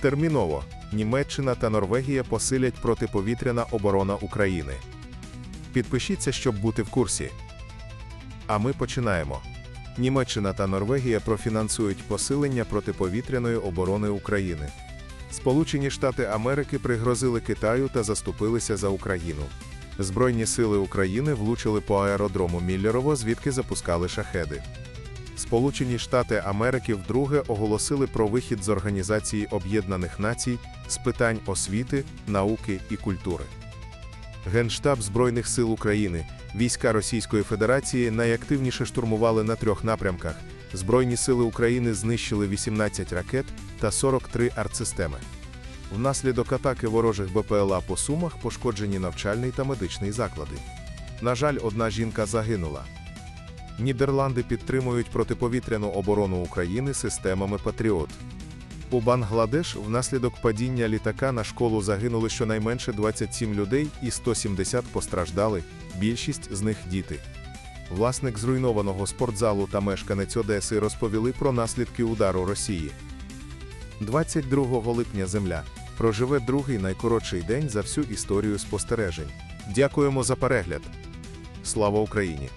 Терміново Німеччина та Норвегія посилять протиповітряна оборона України. Підпишіться, щоб бути в курсі. А ми починаємо. Німеччина та Норвегія профінансують посилення протиповітряної оборони України. Сполучені Штати Америки пригрозили Китаю та заступилися за Україну. Збройні сили України влучили по аеродрому Міллерово, звідки запускали шахеди. Сполучені Штати Америки вдруге оголосили про вихід з Організації Об'єднаних Націй з питань освіти, науки і культури. Генштаб Збройних сил України, війська Російської Федерації найактивніше штурмували на трьох напрямках. Збройні сили України знищили 18 ракет та 43 артсистеми. Внаслідок атаки ворожих БПЛА по Сумах пошкоджені навчальний та медичний заклади. На жаль, одна жінка загинула. Нідерланди підтримують протиповітряну оборону України системами Патріот. У Бангладеш внаслідок падіння літака на школу загинули щонайменше 27 людей і 170 постраждали, більшість з них діти. Власник зруйнованого спортзалу та мешканець Одеси розповіли про наслідки удару Росії. 22 липня Земля проживе другий найкоротший день за всю історію спостережень. Дякуємо за перегляд. Слава Україні!